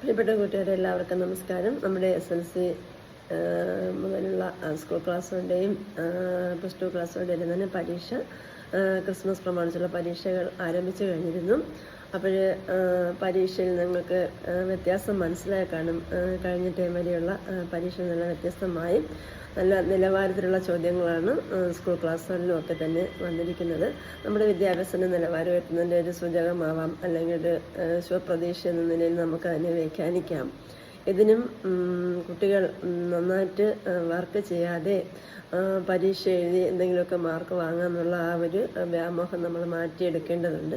പ്രിയപ്പെട്ട കൂട്ടുകാരെ എല്ലാവർക്കും നമസ്കാരം. നമ്മുടെ എസ് എൽ സി മുതലുള്ള സ്കൂൾ ക്ലാസ്സുകളുടെയും പ്ലസ് ടു ക്ലാസ്സുകളുടെയും തന്നെ പരീക്ഷ ക്രിസ്മസ് പ്രമാണിച്ചുള്ള പരീക്ഷകൾ ആരംഭിച്ചു കഴിഞ്ഞിരുന്നു. അപ്പോൾ പരീക്ഷയിൽ നിങ്ങൾക്ക് വ്യത്യാസം മനസ്സിലായി കാണും കഴിഞ്ഞ ടൈം വരെയുള്ള പരീക്ഷ നല്ല വ്യത്യസ്തമായി. നല്ല നിലവാരത്തിലുള്ള ചോദ്യങ്ങളാണ് സ്കൂൾ ക്ലാസ്സുകളിലും ഒക്കെ തന്നെ വന്നിരിക്കുന്നത്. നമ്മുടെ വിദ്യാഭ്യാസത്തിന്റെ നിലവാരം എത്തുന്നതിന്റെ ഒരു സൂചകമാവാം അല്ലെങ്കിൽ ഒരു ശുഭപ്രതീക്ഷ എന്ന നിലയിൽ നമുക്ക് അതിനെ വ്യാഖ്യാനിക്കാം. ഇതിനും കുട്ടികൾ നന്നായിട്ട് വർക്ക് ചെയ്യാതെ പരീക്ഷ എഴുതി എന്തെങ്കിലുമൊക്കെ മാർക്ക് വാങ്ങാമെന്നുള്ള ആ ഒരു വ്യാമോഹം നമ്മൾ മാറ്റിയെടുക്കേണ്ടതുണ്ട്.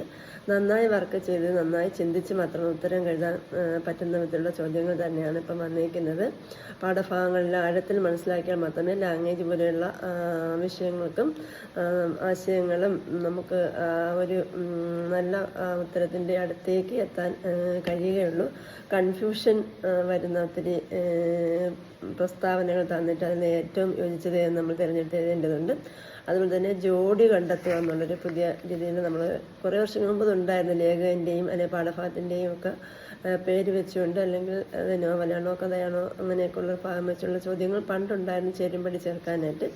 നന്നായി വർക്ക് ചെയ്ത് നന്നായി ചിന്തിച്ച് മാത്രം ഉത്തരം എഴുതാൻ ആ, പറ്റുന്ന വിധത്തിലുള്ള ചോദ്യങ്ങൾ തന്നെയാണ് ഇപ്പം വന്നിരിക്കുന്നത്. പാഠഭാഗങ്ങളിൽ ആഴത്തിൽ മനസ്സിലാക്കിയാൽ മാത്രമേ ലാംഗ്വേജ് പോലെയുള്ള വിഷയങ്ങൾക്കും ആശയങ്ങളും നമുക്ക് ഒരു നല്ല ഉത്തരത്തിന്റെ അടുത്തേക്ക് എത്താൻ കഴിയുകയുള്ളൂ. കൺഫ്യൂഷൻ വരുന്ന ഒത്തിരി പ്രസ്താവനകൾ തന്നിട്ട് അതിന് ഏറ്റവും യോജിച്ചത് നമ്മൾ തിരഞ്ഞെടുത്ത് എഴുതേണ്ടതുണ്ട് അതുപോലെ തന്നെ ജോഡി കണ്ടെത്തുക എന്നുള്ളൊരു പുതിയ രീതിയിൽ നമ്മൾ കുറേ വർഷം മുമ്പ് ഉണ്ടായിരുന്നു ലേഖകന്റെയും അല്ലെങ്കിൽ പാഠഭാഗത്തിന്റെയും ഒക്കെ പേര് വെച്ചുകൊണ്ട് അല്ലെങ്കിൽ അത് നോവലാണോ കഥയാണോ അങ്ങനെയൊക്കെയുള്ള ഭാഗം വെച്ചുള്ള ചോദ്യങ്ങൾ പണ്ടുണ്ടായിരുന്നു ചേരുമ്പടി ചേർക്കാനായിട്ട്.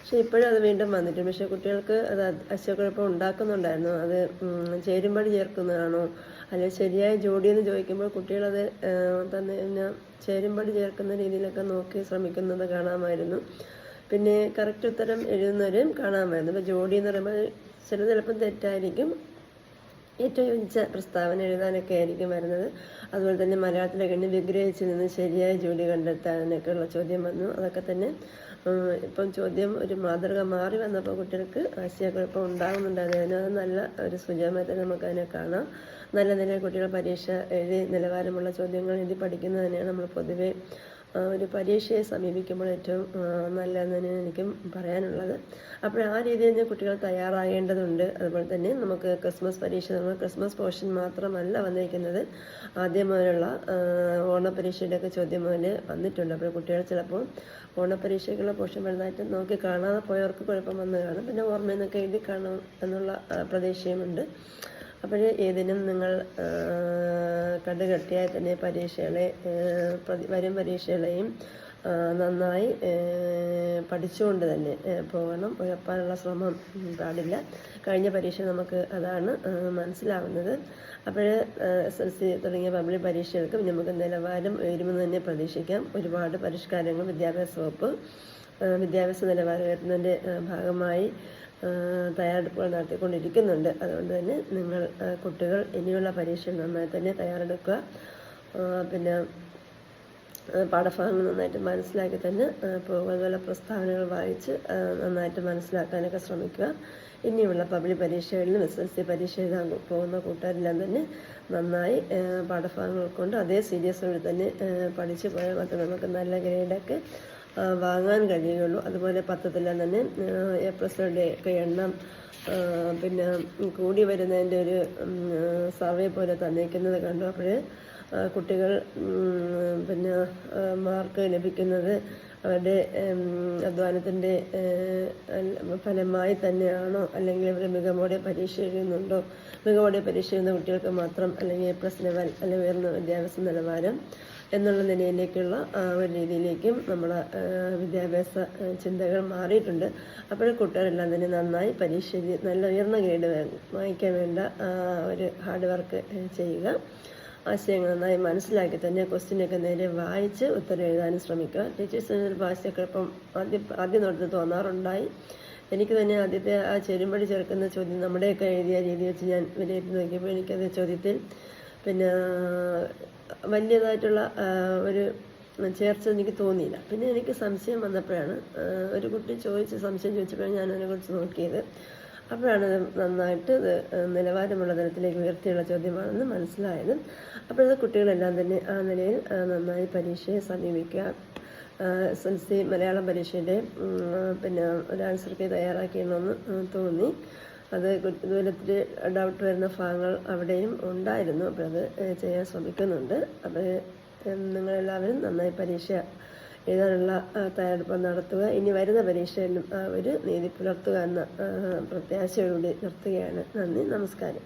പക്ഷെ ഇപ്പോഴും അത് വീണ്ടും വന്നിട്ടുണ്ട്. പക്ഷേ കുട്ടികൾക്ക് അത് അശ്വക്കുഴപ്പം ഉണ്ടാക്കുന്നുണ്ടായിരുന്നു. അത് ചേരുമ്പടി ചേർക്കുന്നതാണോ അല്ലെങ്കിൽ ശരിയായ ജോഡി എന്ന് ചോദിക്കുമ്പോൾ കുട്ടികളത് തന്നെ പിന്നെ ചേരുമ്പടി ചേർക്കുന്ന രീതിയിലൊക്കെ നോക്കി ശ്രമിക്കുന്നത് കാണാമായിരുന്നു. പിന്നെ കറക്റ്റ് ഉത്തരം എഴുതുന്നവരും കാണാമായിരുന്നു. ഇപ്പോൾ ജോഡി എന്ന് പറയുമ്പോൾ ചില ചിലപ്പം തെറ്റായിരിക്കും. ഏറ്റവും യോജിച്ച പ്രസ്താവന എഴുതാനൊക്കെ ആയിരിക്കും വരുന്നത്. അതുപോലെ തന്നെ മലയാളത്തിലൊക്കെ വിഗ്രഹിച്ച് നിന്ന് ശരിയായ ജോലി കണ്ടെത്താനൊക്കെയുള്ള ചോദ്യം വന്നു. അതൊക്കെ തന്നെ ഇപ്പം ചോദ്യം ഒരു മാതൃക മാറി വന്നപ്പോൾ കുട്ടികൾക്ക് ആശയക്കുഴപ്പം ഉണ്ടാകുന്നുണ്ടായിരുന്നു അത് നല്ല ഒരു സുജമായി തന്നെ നമുക്ക് അതിനെ കാണാം. നല്ല നിലയിൽ കുട്ടികൾ പരീക്ഷ എഴുതി നിലവാരമുള്ള ചോദ്യങ്ങൾ എഴുതി പഠിക്കുന്നത് തന്നെയാണ് നമ്മൾ പൊതുവേ ഒരു പരീക്ഷയെ സമീപിക്കുമ്പോൾ ഏറ്റവും നല്ലതെന്ന് എനിക്കും പറയാനുള്ളത്. അപ്പോൾ ആ രീതിയിൽ തന്നെ കുട്ടികൾ തയ്യാറാകേണ്ടതുണ്ട്. അതുപോലെ തന്നെ നമുക്ക് ക്രിസ്മസ് പരീക്ഷ നമ്മൾ ക്രിസ്മസ് പോർഷൻ മാത്രമല്ല വന്നിരിക്കുന്നത്. ആദ്യം മുതലുള്ള ഒക്കെ ചോദ്യം മുതൽ വന്നിട്ടുണ്ട്. അപ്പോൾ കുട്ടികൾ ചിലപ്പോൾ ഓണപരീക്ഷയ്ക്കുള്ള പോർഷൻ വലുതായിട്ട് നോക്കി കാണാതെ പോയവർക്ക് കുഴപ്പം വന്നു കാണും. പിന്നെ ഓർമ്മയിൽ നിന്നൊക്കെ എഴുതി കാണും എന്നുള്ള പ്രതീക്ഷയുമുണ്ട്. അപ്പോൾ ഏതിനും നിങ്ങൾ കണ്ടുകെട്ടിയാൽ തന്നെ പരീക്ഷകളെ വരും പരീക്ഷകളെയും നന്നായി പഠിച്ചുകൊണ്ട് തന്നെ പോകണം. ഉഴപ്പാനുള്ള ശ്രമം പാടില്ല. കഴിഞ്ഞ പരീക്ഷ നമുക്ക് അതാണ് മനസ്സിലാവുന്നത്. അപ്പോൾ എസ് എൽ സി തുടങ്ങിയ പബ്ലിക് പരീക്ഷകൾക്കും നമുക്ക് നിലവാരം ഉയരുമെന്ന് തന്നെ പ്രതീക്ഷിക്കാം. ഒരുപാട് പരിഷ്കാരങ്ങൾ വിദ്യാഭ്യാസ വകുപ്പ് വിദ്യാഭ്യാസ നിലവാരം ഉയർത്തുന്നതിന്റെ ഭാഗമായി തയ്യാറെടുപ്പുകൾ നടത്തിക്കൊണ്ടിരിക്കുന്നുണ്ട്. അതുകൊണ്ട് തന്നെ നിങ്ങൾ കുട്ടികൾ ഇനിയുള്ള പരീക്ഷ നന്നായി തന്നെ തയ്യാറെടുക്കുക. പിന്നെ പാഠഭാഗങ്ങൾ നന്നായിട്ട് മനസ്സിലാക്കി തന്നെ പോകുക പ്രസ്താവനകൾ വായിച്ച് നന്നായിട്ട് മനസ്സിലാക്കാനൊക്കെ ശ്രമിക്കുക. ഇനിയുള്ള പബ്ലിക് പരീക്ഷകളിലും എസ് എൽ സി പരീക്ഷ എഴുതാൻ പോകുന്ന കൂട്ടുകാരെല്ലാം തന്നെ നന്നായി പാഠഭാഗങ്ങൾ കൊണ്ട് അതേ സീരിയസോടെ തന്നെ പഠിച്ചു പോയാൽ മാത്രമേ നമുക്ക് നല്ല ഗ്രേഡൊക്കെ വാങ്ങാൻ കഴിയുകയുള്ളൂ. അതുപോലെ പത്രത്തിലെല്ലാം തന്നെ എ പ്ലസുകളുടെ ഒക്കെ എണ്ണം പിന്നെ കൂടി വരുന്നതിന്റെ ഒരു സർവേ പോലെ തന്നേക്കുന്നത് കണ്ടു. അപ്പോൾ കുട്ടികൾ പിന്നെ മാർക്ക് ലഭിക്കുന്നത് അവരുടെ അധ്വാനത്തിന്റെ ഫലമായി തന്നെയാണോ? അല്ലെങ്കിൽ അവർ മികവോടെ പരീക്ഷ എഴുതുന്നുണ്ടോ? മികവോടെ പരീക്ഷ എഴുതുന്ന കുട്ടികൾക്ക് മാത്രം അല്ലെങ്കിൽ എ പ്ലസ് ലെവൽ അല്ലെങ്കിൽ ഉയർന്ന വിദ്യാഭ്യാസ നിലവാരം എന്നുള്ള നിലയിലേക്കുള്ള ഒരു രീതിയിലേക്കും നമ്മുടെ വിദ്യാഭ്യാസ ചിന്തകൾ മാറിയിട്ടുണ്ട്. അപ്പോൾ കുട്ടികളെല്ലാം തന്നെ നന്നായി പരീക്ഷ നല്ല ഉയർന്ന ഗ്രേഡ് വാങ്ങിക്കാൻ വേണ്ട ഒരു ഹാർഡ് വർക്ക് ചെയ്യുക. ആശയങ്ങൾ നന്നായി മനസ്സിലാക്കി തന്നെ ക്വസ്റ്റ്യനൊക്കെ നേരെ വായിച്ച് ഉത്തരം എഴുതാനും ശ്രമിക്കുക. ടീച്ചേഴ്സിന് ഒരു ഭാഷയൊക്കെ ഇപ്പം ആദ്യം ആദ്യം തൊട്ട് തോന്നാറുണ്ടായി. എനിക്ക് തന്നെ ആദ്യത്തെ ആ ചെരുമ്പടി ചേർക്കുന്ന ചോദ്യം നമ്മുടെയൊക്കെ എഴുതിയ രീതി വെച്ച് ഞാൻ വിലയിരുത്തി നോക്കിയപ്പോൾ എനിക്കത് ചോദ്യത്തിൽ പിന്നെ വലിയതായിട്ടുള്ള ഒരു ചേർച്ച എനിക്ക് തോന്നിയില്ല. പിന്നെ എനിക്ക് സംശയം വന്നപ്പോഴാണ് ഒരു കുട്ടി ചോദിച്ച് സംശയം ചോദിച്ചപ്പോഴാണ് ഞാൻ അതിനെക്കുറിച്ച് നോക്കിയത്. അപ്പോഴാണ് നന്നായിട്ട് ഇത് നിലവാരമുള്ള തലത്തിലേക്ക് ഉയർത്തിയുള്ള ചോദ്യമാണെന്ന് മനസ്സിലായത്. അപ്പോഴത് കുട്ടികളെല്ലാം തന്നെ ആ നിലയിൽ നന്നായി പരീക്ഷയെ സമീപിക്കുക എസ് എൽ സി മലയാളം പരീക്ഷയുടെ പിന്നെ ഒരു ആൻസർ കീ തയ്യാറാക്കിയെന്ന് തോന്നി. അത് ദൂരത്തിൽ ഡൗട്ട് വരുന്ന ഭാഗങ്ങൾ അവിടെയും ഉണ്ടായിരുന്നു. അപ്പോൾ അത് ചെയ്യാൻ ശ്രമിക്കുന്നുണ്ട്. അപ്പോൾ നിങ്ങളെല്ലാവരും നന്നായി പരീക്ഷ എഴുതാനുള്ള തയ്യാറെടുപ്പ് നടത്തുക. ഇനി വരുന്ന പരീക്ഷയിലും ആ ഒരു നീതി പുലർത്തുക എന്ന പ്രത്യാശയോടുകൂടി നിർത്തുകയാണ്. നന്ദി നമസ്കാരം.